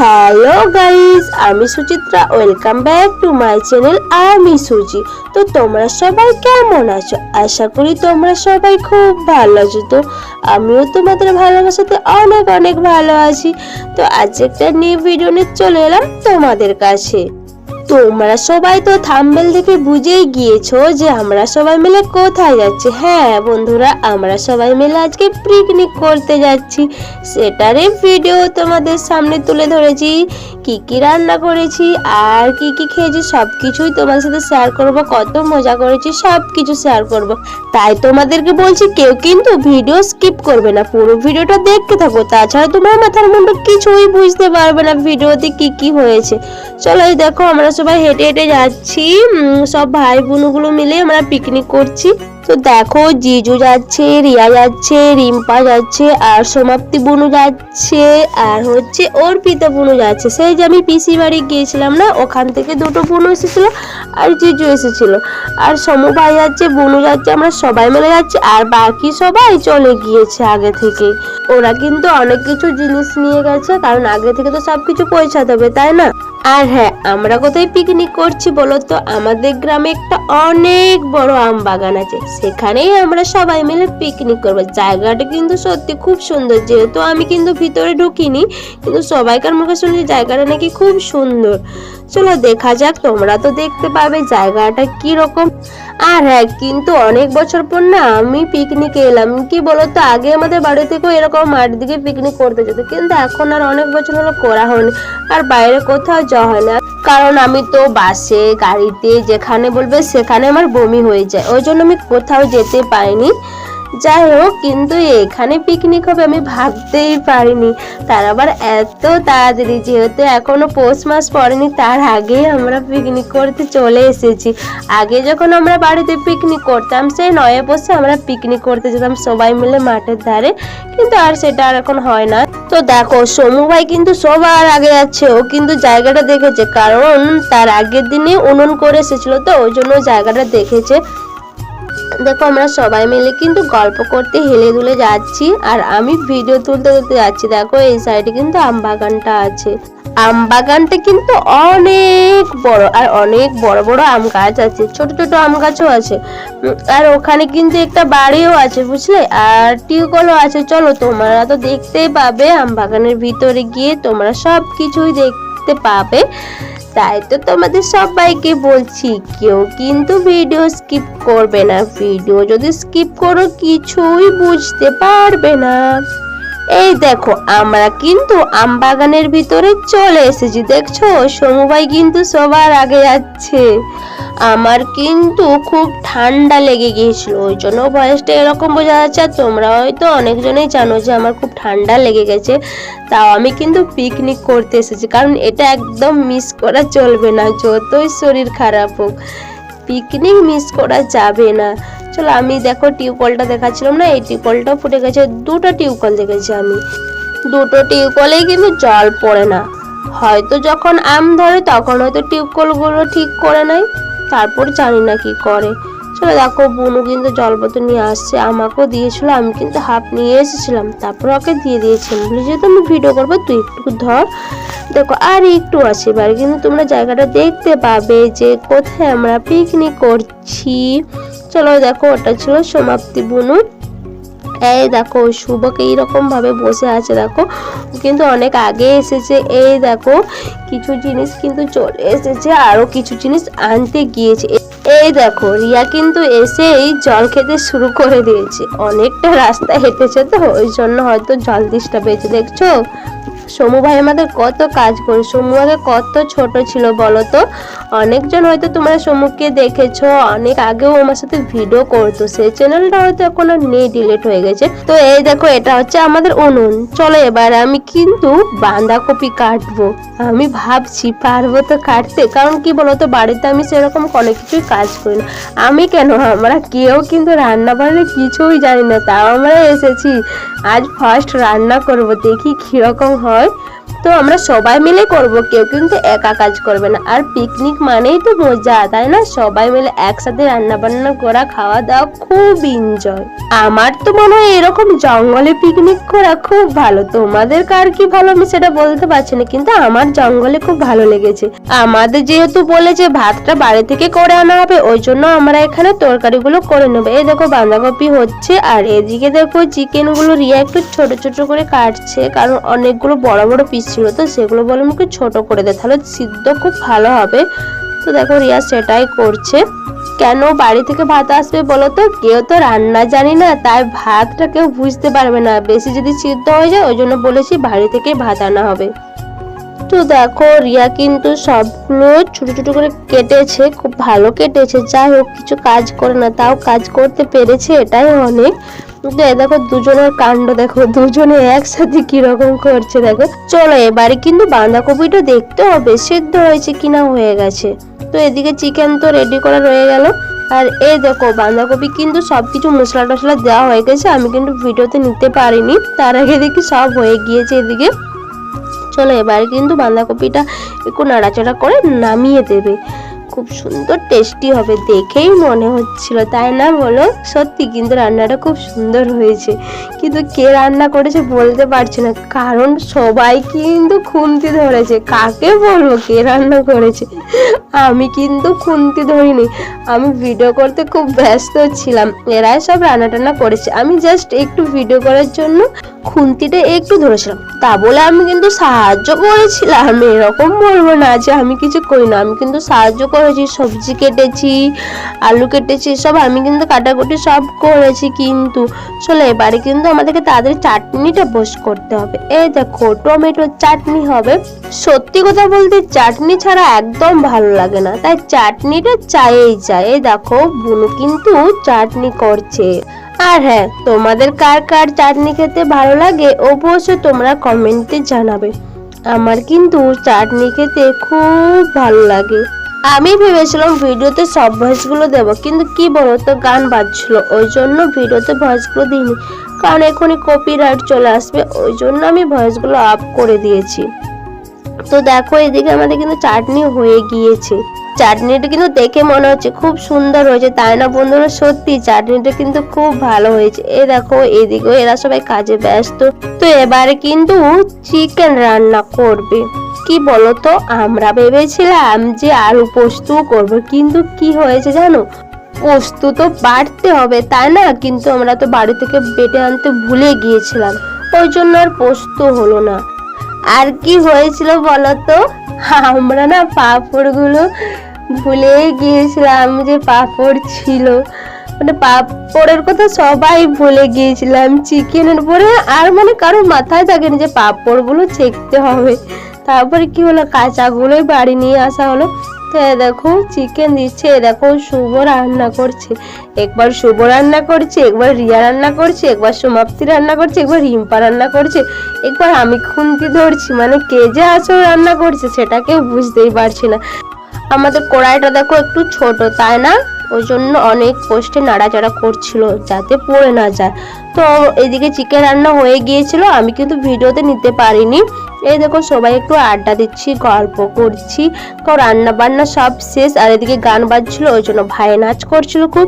Hello guys আমি Suchitra. Welcome back to my channel আমি সুজি তো তোমরা সবাই কেমন আছো? আশা করি তোমরা সবাই খুব ভালো আছো। তো আমিও তোমাদের ভালোবাসাতে অনেক অনেক ভালো আছি। তো আজ একটা নিউ ভিডিও নিয়ে চলে এলাম তোমাদের কাছে। তোমরা সবাই তো থাম্বেল দেখে বুঝেই গিয়েছো যে আমরা সবাই মিলে কোথায় যাচ্ছি। হ্যাঁ বন্ধুরা, আমরা সবাই মিলে আজকে পিকনিক করতে যাচ্ছি। সেটারই ভিডিও তোমাদের সামনে তুলে ধরেছি। কি কি রান্না করেছি, আর কি কি খেয়েছি সব কিছুই তোমাদের সাথে শেয়ার করব, কত মজা করেছি সব কিছু শেয়ার করব। তাই তোমাদেরকে বলছি, কেউ কিন্তু ভিডিও স্কিপ করবে না। পুরো ভিডিওটা দেখতে থাকো। তাছাড়া তোমার মাথার মুন্ডু কিছুই বুঝতে পারবে না ভিডিওতে কি কি হয়েছে। চলো দেখো, আমরা সবাই হেঁটে হেঁটে যাচ্ছি। সব ভাই বোনগুলো মিলে আমরা পিকনিক করছি। তো দেখো, জিজু যাচ্ছে, রিয়া যাচ্ছে, রিম্পা যাচ্ছে, আর সমাপ্তি বুনু যাচ্ছে, আর হচ্ছে ওর পিতা বুনু যাচ্ছে। সেই যে আমি পিসি বাড়ি গিয়েছিলাম না, ওখান থেকে দুটো বুনু এসেছিল আর জিজু এসেছিল। আর সমু ভাই যাচ্ছে, বুনু যাচ্ছে, আমরা সবাই মিলে যাচ্ছি, আর বাকি সবাই চলে গিয়েছে আগে থেকে। ওরা কিন্তু অনেক কিছু জিনিস নিয়ে গেছে, কারণ আগে থেকে তো সবকিছু পৌঁছাতে হবে, তাই না? আর হ্যাঁ আমরা কোথায় পিকনিক করছি বলো তো আমাদের গ্রামে একটা অনেক বড় আম বাগান আছে। সেখানেই আমরা সবাই মিলে পিকনিক করব। জায়গাটা কিন্তু সত্যি খুব সুন্দর। যেহেতু আমি কিন্তু ভিতরে ঢুকিনি, কিন্তু সবাইকার মুখে শুনেছি জায়গাটা নাকি খুব সুন্দর। চলো দেখা যাক, তোমরা তো দেখতে পাবে জায়গাটা কি রকম আর হ্যাঁ কিন্তু অনেক বছর পর না আমি পিকনিকে এলাম। কি বলতো, আগে আমাদের বাড়ি থেকেও এরকম মাঠ দিকে পিকনিক করতে যেত, কিন্তু এখন আর অনেক বছর হলো করা হয়নি। আর বাইরে কোথাও যাওয়া হয় না। কারণ আমি তো বাসে, গাড়িতে, যেখানে বলবে সেখানে আমার বমি হয়ে যায়। ওই জন্য আমি কোথাও যেতে পারিনি। যাই হোক, কিন্তু এখানে পিকনিক হবে আমি ভাবতেই পারিনি। তার আবার এত তাড়াতাড়ি, যেহেতু এখনও পৌষ মাস পড়েনি, তার আগেই আমরা পিকনিক করতে চলে এসেছি। আগে যখন আমরা বাড়িতে পিকনিক করতাম, সেই নয়ে বসে আমরা পিকনিক করতে যেতাম সবাই মিলে মাঠের ধারে, কিন্তু আর সেটা আর এখন হয় না। তো দেখো সমু ভাই কিন্তু সবার আগে যাচ্ছে, ও কিন্তু জায়গাটা দেখেছে, কারণ তার আগের দিনে উনুন করে এসেছিল, তো ওই জন্য জায়গাটা দেখেছে। দেখো, আমরা সবাই মিলে কিন্তু গল্প করতে হেলে দুলে যাচ্ছি আর আমি ভিডিও তুলতে তুলতে যাচ্ছি। দেখো, এই সাইডে কিন্তু আম বাগানটা আছে। আম বাগানটা কিন্তু অনেক বড় আর অনেক বড় বড় আম গাছ আছে। ছোট ছোট আম গাছও আছে। আর ওখানে কিন্তু একটা বাড়িও আছে, বুঝলে? আর টিউবওয়েলও আছে। চলো, তোমরা তো দেখতেই পাবে আম বাগানের ভিতরে গিয়ে তোমরা সব কিছুই দেখতে পাবে। তাই তো তোমাদের সবাইকে বলছি, কেউ কিন্তু ভিডিও স্কিপ করবে না। ভিডিও যদি স্কিপ করো, কিছুই বুঝতে পারবে না। এই দেখো, আমরা কিন্তু আম বাগানের ভিতরে চলে এসেছি, দেখছ? সমু ভাই কিন্তু সবার আগে যাচ্ছে। আমার কিন্তু খুব ঠান্ডা লেগে গিয়েছিল, ওই জন্য ভয়েসটা এরকম বোঝা যাচ্ছে, আর তোমরা হয়তো অনেকজনেই জানো যে আমার খুব ঠান্ডা লেগে গেছে, তাও আমি কিন্তু পিকনিক করতে এসেছি, কারণ এটা একদম মিস করা চলবে না, যতই শরীর খারাপ হোক। পিকনিক মিস করা যাবে না। চলো, আমি দেখো টিউবওয়েলটা দেখাচ্ছিলাম না, এই টিউবওয়েলটাও ফুটে গেছে, দুটো টিউবওয়েল দেখেছি আমি। দুটো টিউবওয়েলেই কিন্তু জল পড়ে না। হয়তো যখন আম ধরে, তখন হয়তো টিউবওয়েলগুলো ঠিক করে নেয় তারপর জানি না কি করে। চলো, দেখো, বুনু কিন্তু জল বোতল নিয়ে আসছে, আমাকেও দিয়েছিল, আমি কিন্তু হাফ নিয়ে এসেছিলাম, তারপর ওকে দিয়ে দিয়েছিলাম বলে যেহেতু আমি ভিডিও করব, তুই একটু ধর। দেখো, আর একটু আছে, এবার কিন্তু তোমরা জায়গাটা দেখতে পাবে যে কোথায় আমরা পিকনিক করছি। চলো দেখো, ওটা ছিল সমাপ্তি বুনু। এই দেখো, শুভক এইরকম ভাবে বসে আছে, দেখো। কিন্তু অনেক আগে এসেছে। এই দেখো, কিছু জিনিস কিন্তু চলে এসেছে আরও কিছু জিনিস আনতে গিয়েছে। এই দেখো, রিয়া কিন্তু এসেই জল খেতে শুরু করে দিয়েছে। অনেকটা রাস্তা হেঁটেছে তো, ওই জন্য হয়তো জল দিসটা পেয়েছে দেখছ? সমু ভাই আমাদের কত কাজ করে, সমু আগে কত ছোট ছিল বলো তো? অনেকজন হয়তো তোমরা সমুকে দেখেছ, অনেক আগেও আমার সাথে ভিডিও করতো সেই চ্যানেলটা হয়তো এখন আর নেই ডিলিট হয়ে গেছে। তো এই দেখো, এটা হচ্ছে আমাদের উনুন। চলো এবার আমি কিন্তু বাঁধাকপি কাটবো। আমি ভাবছি পারব তো কাটতে, কারণ কি বলতো, বাড়িতে আমি সেরকম কোনো কিছুই কাজ করি না। আমি কেন, আমরা কেউ কিন্তু রান্না বান্না কিছুই জানি না, তাও আমরা এসেছি। আজ ফার্স্ট রান্না করব, দেখি কীরকম হয়। hoy তো আমরা সবাই মিলে করব, কেউ কিন্তু একা কাজ করবে না। আর পিকনিক মানেই তো মজা, তাই না? সবাই মিলে একসাথে রান্না বান্না করা, খাওয়া দাওয়া খুব এনজয় আমার তো মনে হয় এরকম জঙ্গলে পিকনিক করা খুব ভালো। তোমাদের কার কি ভালো আমি সেটা বলতে পারছি না, কিন্তু আমার জঙ্গলে খুব ভালো লেগেছে। আমাদের যেহেতু বলেছে ভাতটা বাড়ি থেকে করে আনা হবে, ওই জন্য আমরা এখানে তরকারিগুলো করে নেব। এই দেখো বাঁধাকপি হচ্ছে, আর এদিকে দেখো চিকেনগুলো রিয়া একটু ছোট ছোট করে কাটছে, কারণ অনেকগুলো বড় বড় পিস ছিল। তো সেগুলো বলে মুখে ছোট করে দে, তাহলে সিদ্ধ খুব ভালো হবে। তো দেখো রিয়া সেটাই করছে। কেন বাড়ি থেকে ভাত আসবে বলো তো? কেউ তো রান্না জানি না, তাই ভাতটা কেউ বুঝতে পারবে না। বেশি যদি সিদ্ধ হয়ে যায়, ওই জন্য বলেছি বাড়ি থেকে ভাত আনা হবে। তো দেখো রিয়া কিন্তু সবগুলো ছোট ছোট করে কেটেছে, খুব ভালো কেটেছে। যাই হোক, কিছু কাজ করে না, তাও কাজ করতে পেরেছে, এটাই অনেক। দেখো দুজনের কাণ্ড, দেখো দুজনে একসাথে কীরকম করছে, দেখো। চলো এবারে কিন্তু বাঁধাকপিটা দেখতে হবে, সেদ্ধ হয়েছে কিনা হয়ে গেছে। তো এদিকে চিকেন তো রেডি করা রয়ে গেল। আর এই দেখো, বাঁধাকপি কিন্তু সবকিছু মশলা টসলা দেওয়া হয়ে গেছে, আমি কিন্তু ভিডিওতে নিতে পারিনি, তার আগে দেখি সব হয়ে গিয়েছে এদিকে। চলো এবার কিন্তু বাঁধাকপিটা একটু নাড়াচাড়া করে নামিয়ে দেবে। খুব সুন্দর টেস্টি হবে দেখেই মনে হচ্ছিল, তাই না বলো? সত্যি কিন্তু রান্নাটা খুব সুন্দর হয়েছে। কিন্তু কে রান্না করেছে বলতে পারছি না, কারণ সবাই কিন্তু খুন্তি ধরেছে। কাকে বলব কে রান্না করেছে? আমি কিন্তু খুন্তি ধরিনি, আমি ভিডিও করতে খুব ব্যস্ত ছিলাম। এরাই সব রান্না টান্না করেছে। আমি জাস্ট একটু ভিডিও করার জন্য খুন্তিটা একটু ধরেছিলাম। তা বলে আমি কিন্তু সাহায্য করেছিলাম। এরকম বলব না যে আমি কিছু করি না। আমি কিন্তু সাহায্য করেছি, সবজি কেটেছি, আলু কেটেছি, সব আমি কিন্তু কাটাকুটি সব করেছি। কিন্তু চলো এবারে কিন্তু আমাদেরকে তাড়াতাড়ি চাটনিটা বস করতে হবে। এই দেখো টমেটো চাটনি হবে। সত্যি কথা বলতে চাটনি ছাড়া একদম ভালো লাগে না। তাই চাটনিটা চাইই চাই। এই দেখো, বুনু কিন্তু চাটনি করছে। আর হ্যাঁ তোমাদের কার কার চাটনি খেতে ভালো লাগে অবশ্যই তোমরা কমেন্টে জানাবে। আমার কিন্তু চাটনি খেতে খুব ভালো লাগে। আমি ভেবেছিলাম ভিডিওতে সব ভয়েসগুলো দেব, কিন্তু কি বলো তো গান বাজছিল, ওই জন্য ভিডিওতে ভয়েসগুলো দিইনি। কারণ এখনই কপিরাইট চলে আসবে, ওই জন্য আমি ভয়েসগুলো আপ করে দিয়েছি। তো দেখো, এদিকে আমাদের কিন্তু চাটনি হয়ে গিয়েছে। চাটনিটা কিন্তু দেখে মনে হচ্ছে খুব সুন্দর হয়েছে। তাই না বন্ধুরা? সত্যি চাটনিটা কিন্তু খুব ভালো হয়েছে। এ দেখো, এদিকেও এরা সবাই কাজে ব্যস্ত। তো এবারে কিন্তু চিকেন রান্না করবে। কি বলতো? আমরা ভেবেছিলাম যে আলু পোস্ত করব। কিন্তু কি হয়েছে জানো? পোস্ত তো বাড়তে হবে, তাই না? কিন্তু আমরা তো বাড়ি থেকে বেটে আনতে ভুলে গিয়েছিলাম। ওই জন্য আর পোস্ত হলো না। আর কি হয়েছিল বলতো? আমরা না পাঁপড়গুলো ভুলে গিয়েছিলাম যে পাঁপড় ছিল। মানে পাঁপড়ের কথা সবাই ভুলে গিয়েছিলাম। চিকেনের পরে আর মানে কারোর মাথায় থাকেনি যে পাঁপড়গুলো চেকতে হবে। তারপরে কি হলো? কাঁচাগুলোই বাড়ি নিয়ে আসা হলো। তো দেখো, চিকেন দিচ্ছে দেখো, শুভ রান্না করছে। একবার শুভ রান্না করছে, একবার রিয়া রান্না করছে, একবার সমাপ্তি রান্না করছে, একবার রিম্পা রান্না করছে। একবার আমি খুন্তি ধরছি মানে কে যে আসো রান্না করছে সেটা কেউ বুঝতেই পারছি না। আমাদের কড়াইটা দেখো একটু ছোট, তাই না? ওই জন্য অনেক কষ্টে নাড়াচাড়া করছিল যাতে পড়ে না যায়। তো এদিকে চিকেন রান্না হয়ে গিয়েছিল, আমি কিন্তু ভিডিওতে নিতে পারিনি। এই দেখো সবাই একটু আড্ডা দিচ্ছি, গল্প করছি। কারণ রান্না বান্না সব শেষ, আর এদিকে গান বাজছিল, ওই জন্য ভাই নাচ করছিল খুব।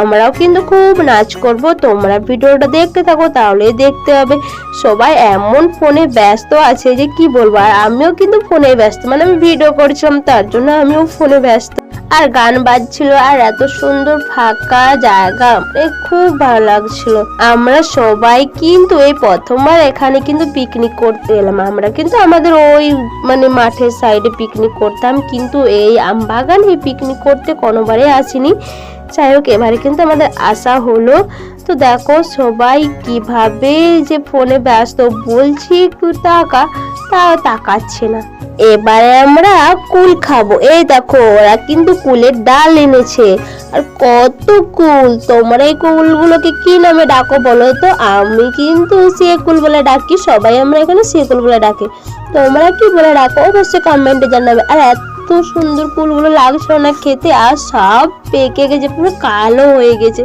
আমরাও কিন্তু খুব নাচ করব। তোমরা ভিডিওটা দেখতে থাকো তাহলে দেখতে হবে সবাই এমন ফোনে ব্যস্ত আছে যে কি বলব, আর আমিও কিন্তু ফোনে ব্যস্ত। মানে আমি ভিডিও করছিলাম, তার জন্য আমিও ফোনে ব্যস্ত। আর গান বাজছিল, আর এত সুন্দর ফাঁকা জায়গা মানে খুব ভালো লাগছিল। আমরা সবাই কিন্তু এই প্রথমবার এখানে কিন্তু পিকনিক করতে এলাম। আমরা কিন্তু আমাদের ওই মানে মাঠের সাইডে পিকনিক করতাম। কিন্তু এই আম বাগান এই পিকনিক করতে কোনোবারে আসিনি। যাই হোক, এবারে কিন্তু আমাদের আসা হলো। তো দেখো সবাই কীভাবে যে ফোনে ব্যস্ত, বলছি একটু তাকা তাও তাকাচ্ছে না। এবারে আমরা কুল খাব। এই দেখো, ওরা কিন্তু কুলের ডাল এনেছে। আর কত কুল! তোমরা এই কুলগুলোকে কি নামে ডাকো বলো তো? আমি কিন্তু সে কুল বলে ডাকি, সবাই আমরা এখানে সে কুল বলে ডাকি। তোমরা কি বলে ডাকো? অবশ্যই কমেন্টে জানাবে। আর এত সুন্দর ফুলগুলো লাগছিল না খেতে আর সব পেকে গেছে, পুরো কালো হয়ে গেছে।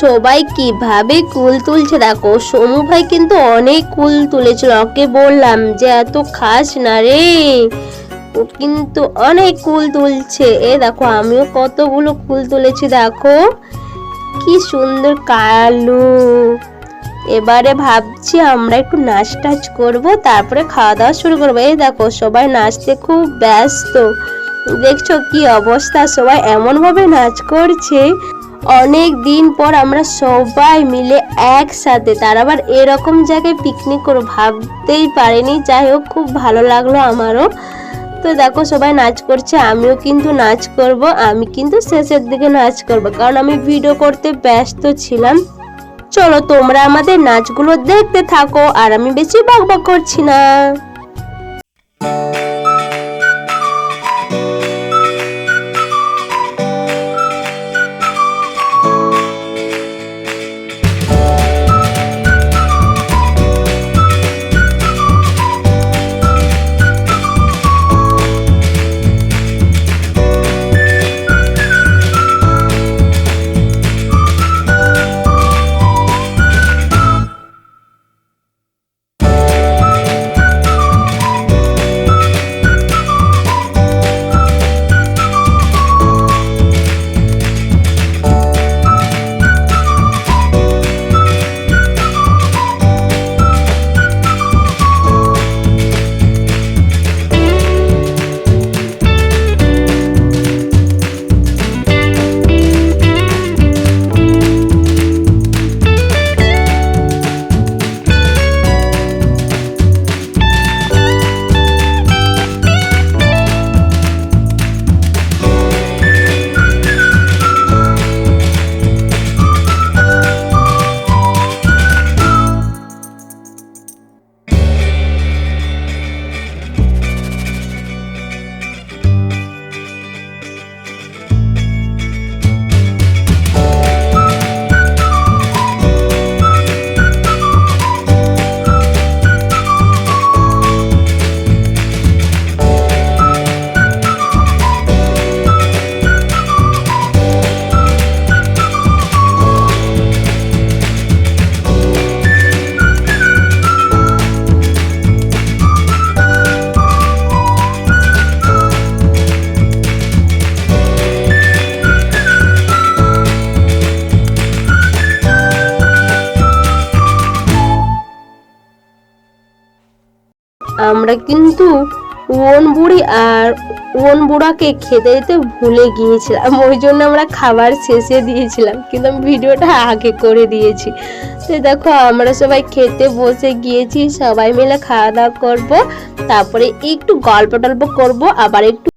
সবাই কীভাবে কুল তুলছে দেখো সোমু ভাই কিন্তু অনেক কুল তুলেছিল, ওকে বললাম যে এত খাস না রে। ও কিন্তু অনেক কুল তুলছে। এ দেখো, আমিও কতগুলো কুল তুলেছি, দেখো। কি সুন্দর কালো। এবারে ভাবছি আমরা একটু নাচ টাচ করব, তারপরে খাওয়া দাওয়া শুরু করব। এই দেখো, সবাই নাচতে খুব ব্যস্ত। দেখছ কি অবস্থা? সবাই এমনভাবে নাচ করছে। অনেক দিন পর আমরা সবাই মিলে একসাথে, তার আবার এরকম জায়গায় পিকনিক করো ভাবতেই পারিনি। যাই হোক, খুব ভালো লাগল আমারও। তো দেখো, সবাই নাচ করছে, আমিও কিন্তু নাচ করব, আমি কিন্তু শেষের দিকে নাচ করব, কারণ আমি ভিডিও করতে ব্যস্ত ছিলাম। চলো তোমরা আমাদের নাচগুলো দেখতে থাকো আর আমি বেশি বকবক করছি না। আমরা কিন্তু ওন বুড়ি আর ওন বুড়াকে খেতে দিতে ভুলে গিয়েছিলাম, ওই জন্য আমরা খাবার শেষে দিয়েছিলাম, কিন্তু আমি ভিডিওটা আগে করে দিয়েছি। তো দেখো, আমরা সবাই খেতে বসে গিয়েছি, সবাই মিলে খাওয়া দাওয়া করব, তারপরে একটু গল্প টল্প করব, আবার একটু